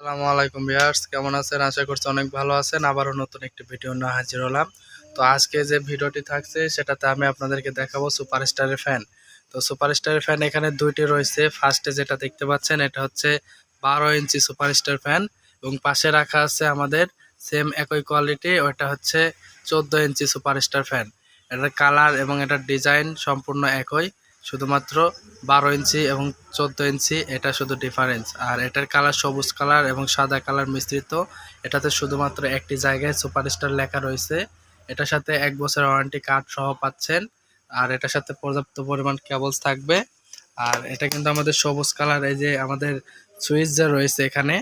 আসসালামু আলাইকুম ভিউয়ার্স, কেমন আছেন? আশা করছি অনেক ভালো আছেন। আবারও নতুন একটি ভিডিও নিয়ে হাজির হলাম। তো আজকে যে ভিডিওটি থাকছে, সেটাতে আমি আপনাদেরকে দেখাবো সুপারস্টারের ফ্যান। তো সুপারস্টারের ফ্যান এখানে দুইটি রয়েছে। ফার্স্টে যেটা দেখতে পাচ্ছেন, এটা হচ্ছে বারো ইঞ্চি সুপারস্টার ফ্যান এবং পাশে রাখা আছে আমাদের সেম একই কোয়ালিটি, ওটা হচ্ছে চোদ্দ ইঞ্চি সুপারস্টার ফ্যান। এটার কালার এবং এটার ডিজাইন সম্পূর্ণ একই। শুধুমাত্র বারো ইঞ্চি এবং চোদ্দ ইঞ্চি, এটা শুধু ডিফারেন্স আর এটার কালার সবুজ কালার এবং সাদা কালার মিশ্রিত। এটাতে শুধুমাত্র একটি জায়গায় সুপারস্টার লেখা রয়েছে। এটার সাথে এক বছর ওয়ারেন্টি কার্ড সহ পাচ্ছেন। আর এটার সাথে পর্যাপ্ত পরিমাণ কেবলস থাকবে। আর এটা কিন্তু আমাদের সবুজ কালার এই যে আমাদের সুইচ যে রয়েছে এখানে,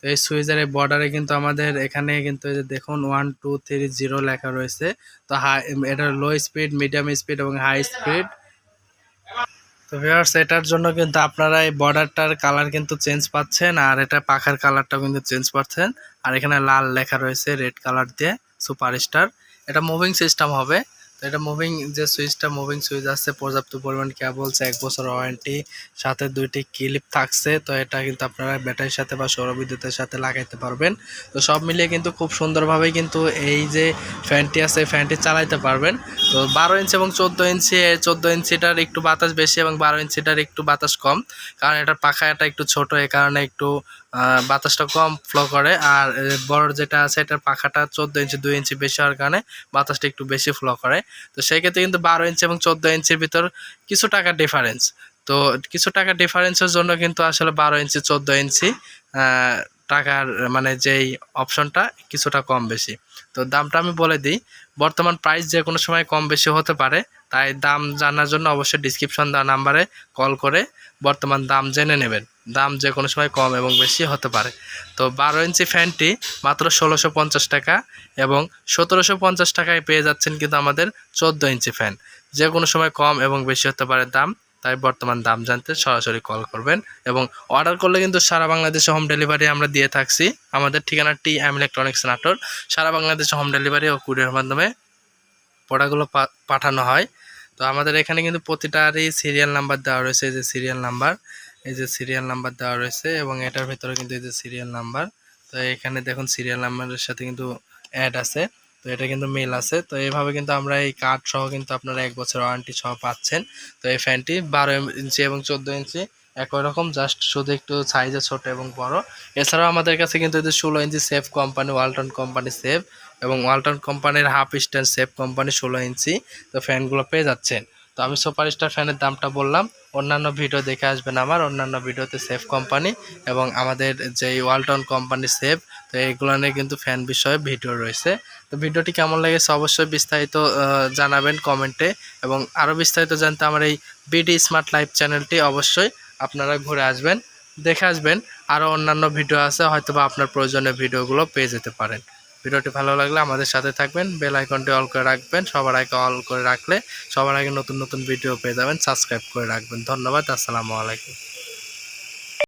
তো এই সুইচের এই বর্ডারে কিন্তু আমাদের এখানে কিন্তু এই যে দেখুন ওয়ান টু থ্রি জিরো লেখা রয়েছে। তো হাই এটা লো স্পিড মিডিয়াম স্পিড এবং হাই স্পিড তো ভিউয়ার্স এটার জন্য কিন্তু আপনারা এই বর্ডারটার কালার কিন্তু চেঞ্জ পাচ্ছেন আর এটা পাখার কালারটাও কিন্তু চেঞ্জ পাচ্ছেন। আর এখানে লাল লেখা রয়েছে রেড কালার দিয়ে সুপার স্টার এটা মুভিং সিস্টেম হবে। এটা মুভিং যে সুইচটা মুভিং সুইচ আছে পর্যাপ্ত পরিমাণ কেবলস এক বছর ওয়ারেন্টি সাথে দুইটি ক্লিপ থাকছে, তো এটা কিন্তু আপনারা ব্যাটারির সাথে বা সৌরবিদ্যুতের সাথে লাগাইতে পারবেন। তো সব মিলিয়ে কিন্তু খুব সুন্দরভাবে কিন্তু এই যে ফ্যানটি আছে ফ্যানটি চালাইতে পারবেন। তো বারো ইঞ্চি এবং চোদ্দ ইঞ্চি চোদ্দ ইঞ্চিটার একটু বাতাস বেশি এবং বারো ইঞ্চিটার একটু বাতাস কম, কারণ এটার পাখাটা একটু ছোট এই কারণে একটু বাতাসটা কম ফ্লো করে। আর বড় যেটা আছে, এটার পাখাটা চোদ্দ ইঞ্চি, দুই ইঞ্চি বেশি হওয়ার কারণে বাতাসটা একটু বেশি ফ্লো করে। তো সেই ক্ষেত্রে কিন্তু বারো ইঞ্চি এবং চোদ্দ ইঞ্চির ভিতর কিছু টাকা ডিফারেন্স তো কিছু টাকা ডিফারেন্সের জন্য কিন্তু আসলে বারো ইঞ্চি, চোদ্দ ইঞ্চি টাকার মানে যেই অপশনটা কিছুটা কম বেশি। তো দামটা আমি বলে দিই, বর্তমান প্রাইস যে কোনো সময় কম বেশি হতে পারে, তাই দাম জানার জন্য অবশ্যই ডিসক্রিপশন দেওয়া নাম্বারে কল করে বর্তমান দাম জেনে নেবেন। দাম যে কোনো সময় কম এবং বেশি হতে পারে। তো বারো ইঞ্চি ফ্যানটি মাত্র ষোলোশো পঞ্চাশ টাকা এবং সতেরোশো পঞ্চাশ টাকায় পেয়ে যাচ্ছেন কিন্তু আমাদের চোদ্দ ইঞ্চি ফ্যান। যে কোনো সময় কম এবং বেশি হতে পারে দাম, তাই বর্তমান দাম জানতে সরাসরি কল করবেন এবং অর্ডার করলে কিন্তু সারা বাংলাদেশে হোম ডেলিভারি আমরা দিয়ে থাকছি। আমাদের ঠিকানা টি এম ইলেকট্রনিক্স নাটোর। সারা বাংলাদেশে হোম ডেলিভারি ও কুরিয়ার মাধ্যমে প্রোডাক্টগুলো পা- পাঠানো হয়। তো আমাদের এখানে কিন্তু প্রতিটারই সিরিয়াল নাম্বার দেওয়া রয়েছে, যে সিরিয়াল নাম্বার এই যে সিরিয়াল নাম্বার দেওয়া রয়েছে এবং এটার ভিতরে কিন্তু এই যে সিরিয়াল নাম্বার তো এখানে দেখুন সিরিয়াল নাম্বারের সাথে কিন্তু অ্যাড আছে, তো এটা কিন্তু মেল আছে, তো এইভাবে কিন্তু আমরা এই কার্ড সহ কিন্তু আপনারা এক বছর ওয়ারেন্টি সহ পাচ্ছেন, তো এই ফ্যানটি বারো ইঞ্চি এবং চোদ্দ ইঞ্চি, একই রকম জাস্ট শুধু একটু সাইজে ছোট এবং বড়। এছাড়াও আমাদের কাছে কিন্তু এই যে ষোলো ইঞ্চি safe company Walton company safe এবং ওয়ালটন কোম্পানির হাফ স্ট্যান্ড সেফ কোম্পানি ষোলো ইঞ্চি, তো ফ্যানগুলো পেয়ে যাচ্ছেন। তো আমি সুপারস্টার ফ্যানের দামটা বললাম। অন্যান্য ভিডিও দেখে আসবেন আমার, অন্যান্য ভিডিওতে সেফ কোম্পানি এবং আমাদের যে ওয়ালটন কোম্পানি সেফ, তো এইগুলো নিয়ে কিন্তু ফ্যান বিষয়ে ভিডিও রয়েছে। তো ভিডিওটি কেমন লেগেছে অবশ্যই বিস্তারিত জানাবেন কমেন্টে এবং আরও বিস্তারিত জানতে আমার এই বিডি স্মার্ট লাইফ চ্যানেলটি অবশ্যই আপনারা ঘুরে আসবেন, দেখে আসবেন। আরও অন্যান্য ভিডিও আছে, হয়তোবা আপনার প্রয়োজনীয় ভিডিওগুলো পেয়ে যেতে পারেন। ভিডিওটি ভালো লাগলে আমাদের সাথে থাকবেন, বেল আইকনটি অল করে রাখবেন, সবার আগে অল করে রাখলে সবার আগে নতুন নতুন ভিডিও পেয়ে যাবেন, সাবস্ক্রাইব করে রাখবেন। ধন্যবাদ, আসসালামু আলাইকুম।